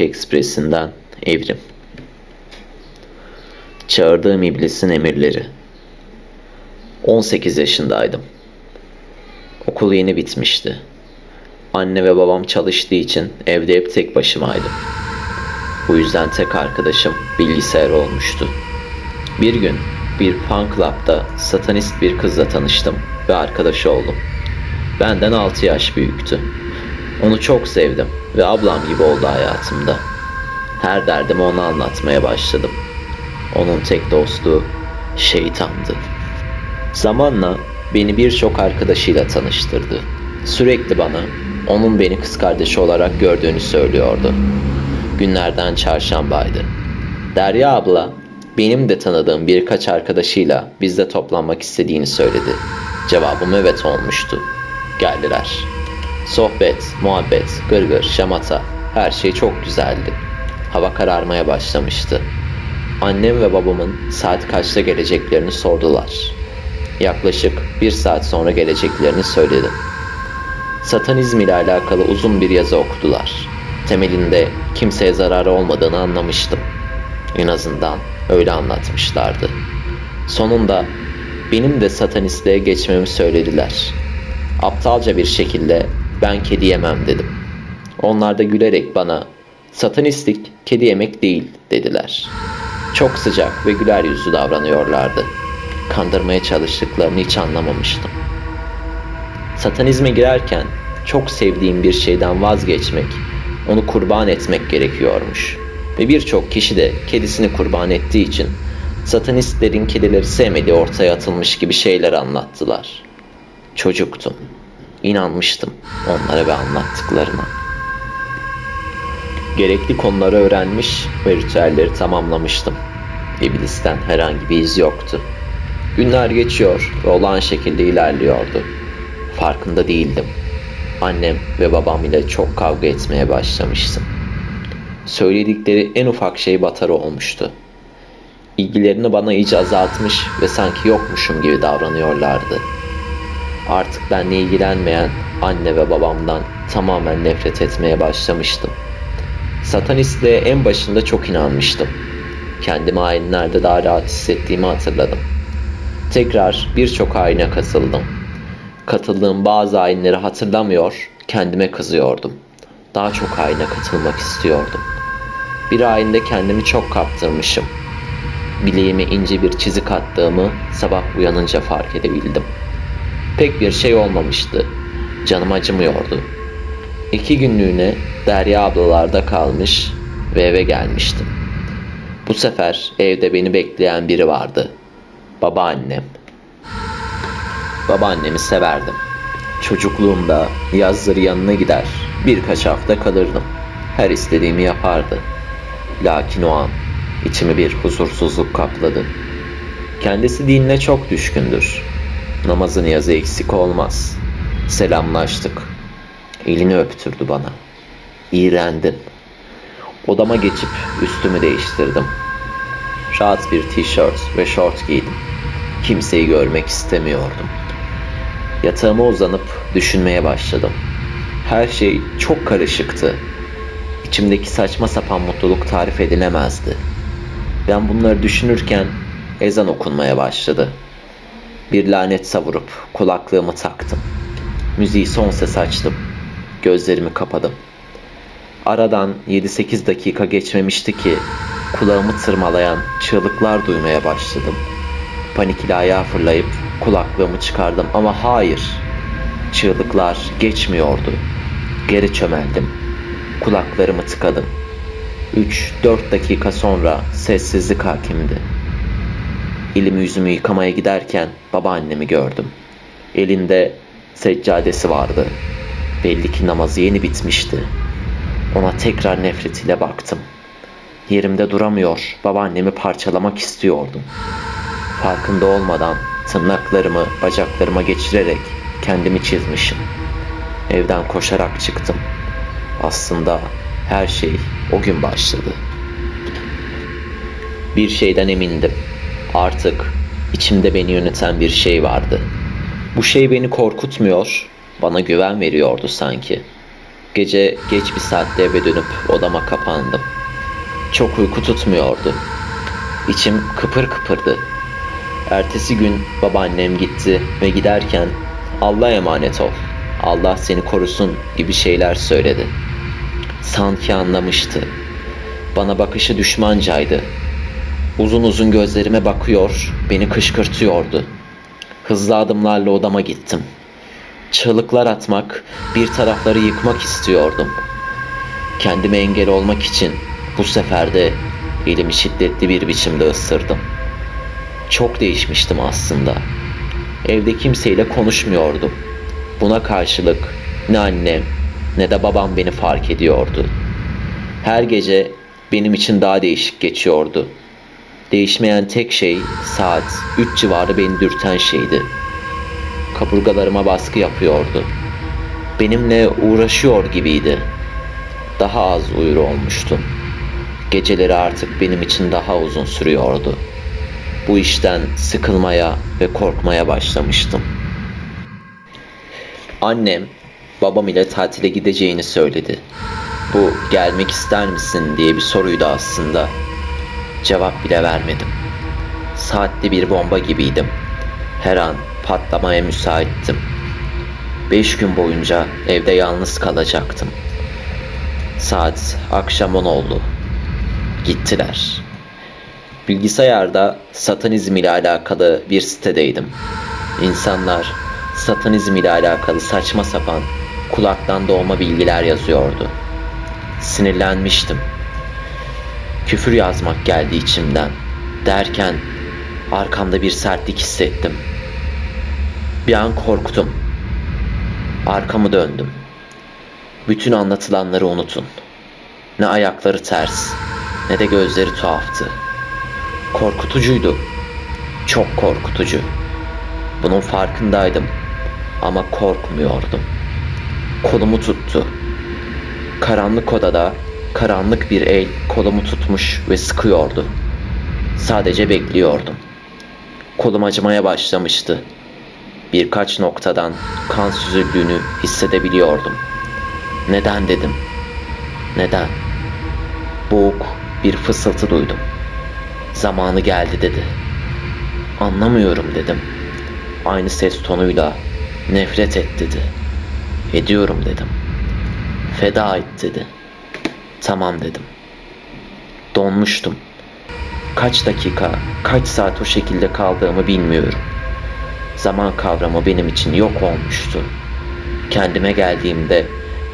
Korku Ekspresi'nden Evrim Çağırdığım iblisin emirleri 18 yaşındaydım. Okul yeni bitmişti. Anne ve babam çalıştığı için evde hep tek başımaydım. Bu yüzden tek arkadaşım bilgisayar olmuştu. Bir gün bir fan club'da satanist bir kızla tanıştım ve arkadaşı oldum. Benden 6 yaş büyüktü. Onu çok sevdim ve ablam gibi oldu hayatımda. Her derdimi ona anlatmaya başladım. Onun tek dostu şeytandı. Zamanla beni birçok arkadaşıyla tanıştırdı. Sürekli bana onun beni kız kardeşi olarak gördüğünü söylüyordu. Günlerden çarşambaydı. Derya abla benim de tanıdığım birkaç arkadaşıyla bizde toplanmak istediğini söyledi. Cevabım evet olmuştu. Geldiler. Sohbet, muhabbet, gırgır, şamata her şey çok güzeldi. Hava kararmaya başlamıştı. Annem ve babamın saat kaçta geleceklerini sordular. Yaklaşık bir saat sonra geleceklerini söyledim. Satanizm ile alakalı uzun bir yazı okudular. Temelinde kimseye zararı olmadığını anlamıştım. En azından öyle anlatmışlardı. Sonunda benim de satanistliğe geçmemi söylediler. Aptalca bir şekilde ben kedi yemem dedim. Onlar da gülerek bana satanistlik kedi yemek değil dediler. Çok sıcak ve güler yüzlü davranıyorlardı. Kandırmaya çalıştıklarını hiç anlamamıştım. Satanizme girerken çok sevdiğim bir şeyden vazgeçmek, onu kurban etmek gerekiyormuş. Ve birçok kişi de kedisini kurban ettiği için satanistlerin kedileri sevmediği ortaya atılmış gibi şeyler anlattılar. Çocuktum. İnanmıştım onlara ve anlattıklarına. Gerekli konuları öğrenmiş ve ritüelleri tamamlamıştım. İblisten herhangi bir iz yoktu. Günler geçiyor ve olağan şekilde ilerliyordu. Farkında değildim. Annem ve babam ile çok kavga etmeye başlamıştım. Söyledikleri en ufak şey batarı olmuştu. İlgilerini bana iyice azaltmış ve sanki yokmuşum gibi davranıyorlardı. Artık benle ilgilenmeyen anne ve babamdan tamamen nefret etmeye başlamıştım. Satanistliğe en başında çok inanmıştım. Kendimi ayinlerde daha rahat hissettiğimi hatırladım. Tekrar birçok ayine katıldım. Katıldığım bazı ayinleri hatırlamıyor, kendime kızıyordum. Daha çok ayine katılmak istiyordum. Bir ayinde kendimi çok kaptırmışım. Bileğime ince bir çizik attığımı sabah uyanınca fark edebildim. Pek bir şey olmamıştı. Canım acımıyordu. İki günlüğüne Derya ablalarda kalmış ve eve gelmiştim. Bu sefer evde beni bekleyen biri vardı. Babaannem. Babaannemi severdim. Çocukluğumda yazları yanına gider, birkaç hafta kalırdım. Her istediğimi yapardı. Lakin o an içimi bir huzursuzluk kapladı. Kendisi dinine çok düşkündür. Namazın yazı eksik olmaz. Selamlaştık. Elini öptürdü bana. İğrendim. Odama geçip üstümü değiştirdim. Rahat bir tişört ve şort giydim. Kimseyi görmek istemiyordum. Yatağıma uzanıp düşünmeye başladım. Her şey çok karışıktı. İçimdeki saçma sapan mutluluk tarif edilemezdi. Ben bunları düşünürken ezan okunmaya başladı. Bir lanet savurup kulaklığımı taktım. Müziği son ses açtım. Gözlerimi kapadım. Aradan 7-8 dakika geçmemişti ki kulağımı tırmalayan çığlıklar duymaya başladım. Panik ile ayağa fırlayıp kulaklığımı çıkardım ama hayır. Çığlıklar geçmiyordu. Geri çömeldim. Kulaklarımı tıkadım. 3-4 dakika sonra sessizlik hakimdi. Elimi yüzümü yıkamaya giderken babaannemi gördüm. Elinde seccadesi vardı. Belli ki namazı yeni bitmişti. Ona tekrar nefretiyle baktım. Yerimde duramıyor, babaannemi parçalamak istiyordum. Farkında olmadan tırnaklarımı bacaklarıma geçirerek kendimi çizmişim. Evden koşarak çıktım. Aslında her şey o gün başladı. Bir şeyden emindim. Artık içimde beni yöneten bir şey vardı. Bu şey beni korkutmuyor, bana güven veriyordu sanki. Gece geç bir saatte eve dönüp odama kapandım. Çok uyku tutmuyordu. İçim kıpır kıpırdı. Ertesi gün babaannem gitti ve giderken Allah'a emanet ol. Allah seni korusun gibi şeyler söyledi. Sanki anlamıştı. Bana bakışı düşmancaydı. Uzun uzun gözlerime bakıyor, beni kışkırtıyordu. Hızlı adımlarla odama gittim. Çığlıklar atmak, bir tarafları yıkmak istiyordum. Kendime engel olmak için bu sefer de elimi şiddetli bir biçimde ısırdım. Çok değişmiştim aslında. Evde kimseyle konuşmuyordum. Buna karşılık ne annem ne de babam beni fark ediyordu. Her gece benim için daha değişik geçiyordu. Değişmeyen tek şey saat 3 civarı beni dürten şeydi. Kaburgalarıma baskı yapıyordu. Benimle uğraşıyor gibiydi. Daha az uyur olmuştum. Geceleri artık benim için daha uzun sürüyordu. Bu işten sıkılmaya ve korkmaya başlamıştım. Annem babam ile tatile gideceğini söyledi. Bu gelmek ister misin diye bir soruydu aslında. Cevap bile vermedim. Saatli bir bomba gibiydim. Her an patlamaya müsaittim. Beş gün boyunca evde yalnız kalacaktım. Saat akşam on oldu. Gittiler. Bilgisayarda satanizm ile alakalı bir sitedeydim. İnsanlar satanizm ile alakalı saçma sapan kulaktan doğma bilgiler yazıyordu. Sinirlenmiştim. Küfür yazmak geldi içimden. Derken arkamda bir sertlik hissettim. Bir an korktum. Arkamı döndüm. Bütün anlatılanları unutun. Ne ayakları ters, ne de gözleri tuhaftı. Korkutucuydu. Çok korkutucu. Bunun farkındaydım ama korkmuyordum. Kolumu tuttu. Karanlık odada karanlık bir el kolumu tutmuş ve sıkıyordu. Sadece bekliyordum. Kolum acımaya başlamıştı. Birkaç noktadan kan süzüldüğünü hissedebiliyordum. Neden dedim. Neden? Boğuk bir fısıltı duydum. Zamanı geldi dedi. Anlamıyorum dedim. Aynı ses tonuyla nefret et dedi. Ediyorum dedim. Feda et dedi. Tamam dedim. Donmuştum. Kaç dakika, kaç saat o şekilde kaldığımı bilmiyorum. Zaman kavramı benim için yok olmuştu. Kendime geldiğimde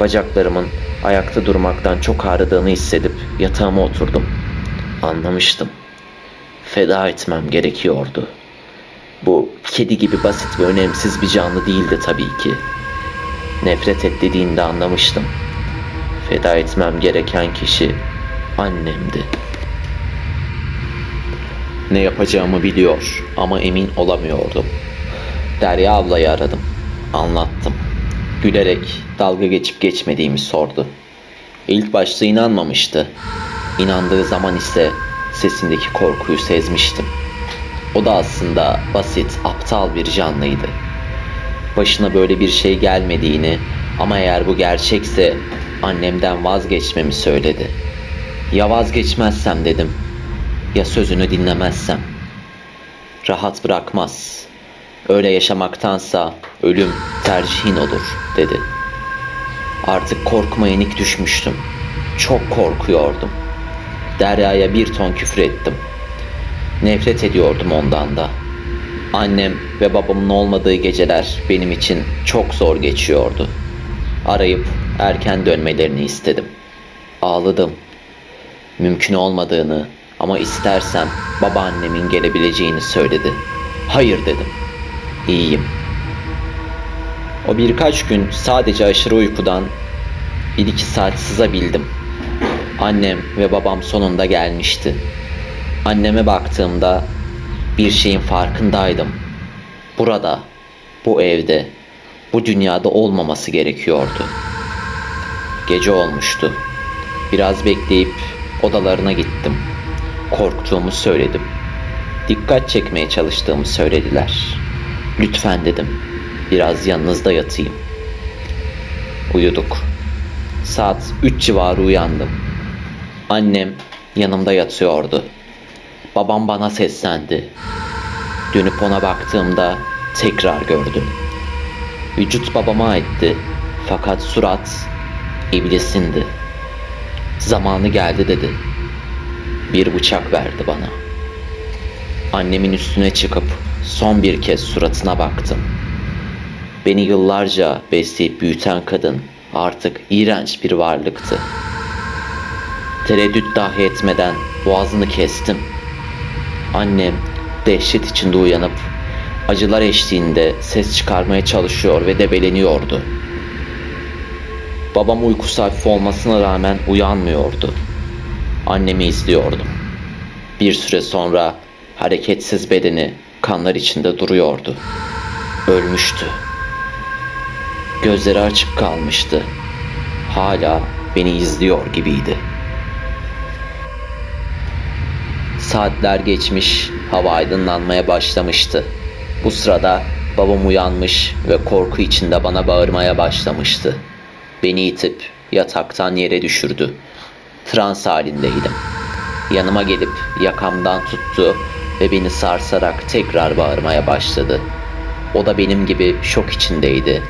bacaklarımın ayakta durmaktan çok ağrıdığını hissedip yatağıma oturdum. Anlamıştım. Feda etmem gerekiyordu. Bu kedi gibi basit ve önemsiz bir canlı değildi tabii ki. Nefret et dediğinde anlamıştım. Feda etmem gereken kişi annemdi. Ne yapacağımı biliyor ama emin olamıyordum. Derya ablayı aradım. Anlattım. Gülerek dalga geçip geçmediğimi sordu. İlk başta inanmamıştı. İnandığı zaman ise sesindeki korkuyu sezmiştim. O da aslında basit, aptal bir canlıydı. Başına böyle bir şey gelmediğini ama eğer bu gerçekse annemden vazgeçmemi söyledi. Ya vazgeçmezsem dedim. Ya sözünü dinlemezsem. Rahat bırakmaz. Öyle yaşamaktansa ölüm tercihin olur dedi. Artık korkma yenik düşmüştüm. Çok korkuyordum. Derya'ya bir ton küfür ettim. Nefret ediyordum ondan da. Annem ve babamın olmadığı geceler benim için çok zor geçiyordu. Arayıp erken dönmelerini istedim. Ağladım. Mümkün olmadığını ama istersem babaannemin gelebileceğini söyledi. Hayır dedim. İyiyim. O birkaç gün sadece aşırı uykudan bir iki saat sızabildim. Annem ve babam sonunda gelmişti. Anneme baktığımda bir şeyin farkındaydım. Burada, bu evde, bu dünyada olmaması gerekiyordu. Gece olmuştu. Biraz bekleyip odalarına gittim. Korktuğumu söyledim. Dikkat çekmeye çalıştığımı söylediler. Lütfen dedim. Biraz yanınızda yatayım. Uyuduk. Saat 3 civarı uyandım. Annem yanımda yatıyordu. Babam bana seslendi. Dönüp ona baktığımda tekrar gördüm. Vücut babama aitti fakat surat iblisindi. Zamanı geldi dedi. Bir bıçak verdi bana. Annemin üstüne çıkıp son bir kez suratına baktım. Beni yıllarca besleyip büyüten kadın artık iğrenç bir varlıktı. Tereddüt dahi etmeden boğazını kestim. Annem dehşet içinde uyanıp acılar eşliğinde ses çıkarmaya çalışıyor ve debeleniyordu. Babam uykusu hafif olmasına rağmen uyanmıyordu. Annemi izliyordum. Bir süre sonra hareketsiz bedeni kanlar içinde duruyordu. Ölmüştü. Gözleri açık kalmıştı. Hala beni izliyor gibiydi. Saatler geçmiş, hava aydınlanmaya başlamıştı. Bu sırada babam uyanmış ve korku içinde bana bağırmaya başlamıştı. Beni itip yataktan yere düşürdü. Trans halindeydim. Yanıma gelip yakamdan tuttu ve beni sarsarak tekrar bağırmaya başladı. O da benim gibi şok içindeydi.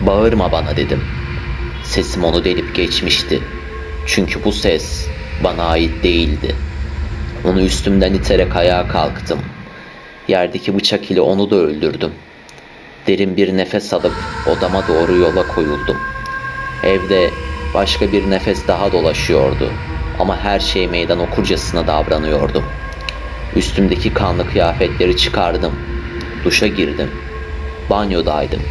Bağırma bana dedim. Sesim onu delip geçmişti. Çünkü bu ses bana ait değildi. Onu üstümden iterek ayağa kalktım. Yerdeki bıçak ile onu da öldürdüm. Derin bir nefes alıp odama doğru yola koyuldum. Evde başka bir nefes daha dolaşıyordu ama her şey meydan okurcasına davranıyordum. Üstümdeki kanlı kıyafetleri çıkardım. Duşa girdim. Banyodaydım.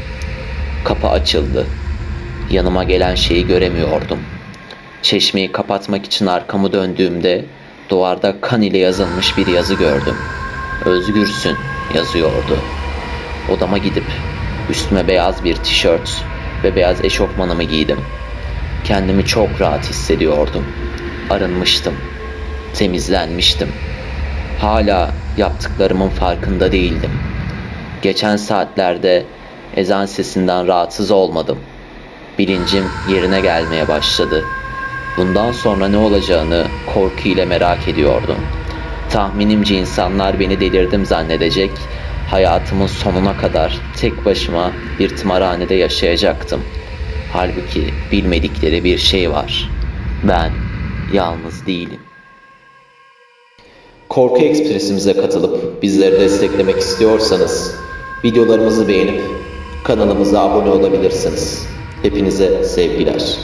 Kapı açıldı. Yanıma gelen şeyi göremiyordum. Çeşmeyi kapatmak için arkamı döndüğümde duvarda kan ile yazılmış bir yazı gördüm. Özgürsün yazıyordu. Odama gidip üstüme beyaz bir tişört ve beyaz eşofmanımı giydim. Kendimi çok rahat hissediyordum. Arınmıştım. Temizlenmiştim. Hala yaptıklarımın farkında değildim. Geçen saatlerde ezan sesinden rahatsız olmadım. Bilincim yerine gelmeye başladı. Bundan sonra ne olacağını korku ile merak ediyordum. Tahminimce insanlar beni delirdim zannedecek, hayatımın sonuna kadar tek başıma bir tımarhanede yaşayacaktım. Halbuki bilmedikleri bir şey var. Ben yalnız değilim. Korku Ekspresimize katılıp bizleri desteklemek istiyorsanız videolarımızı beğenip kanalımıza abone olabilirsiniz. Hepinize sevgiler.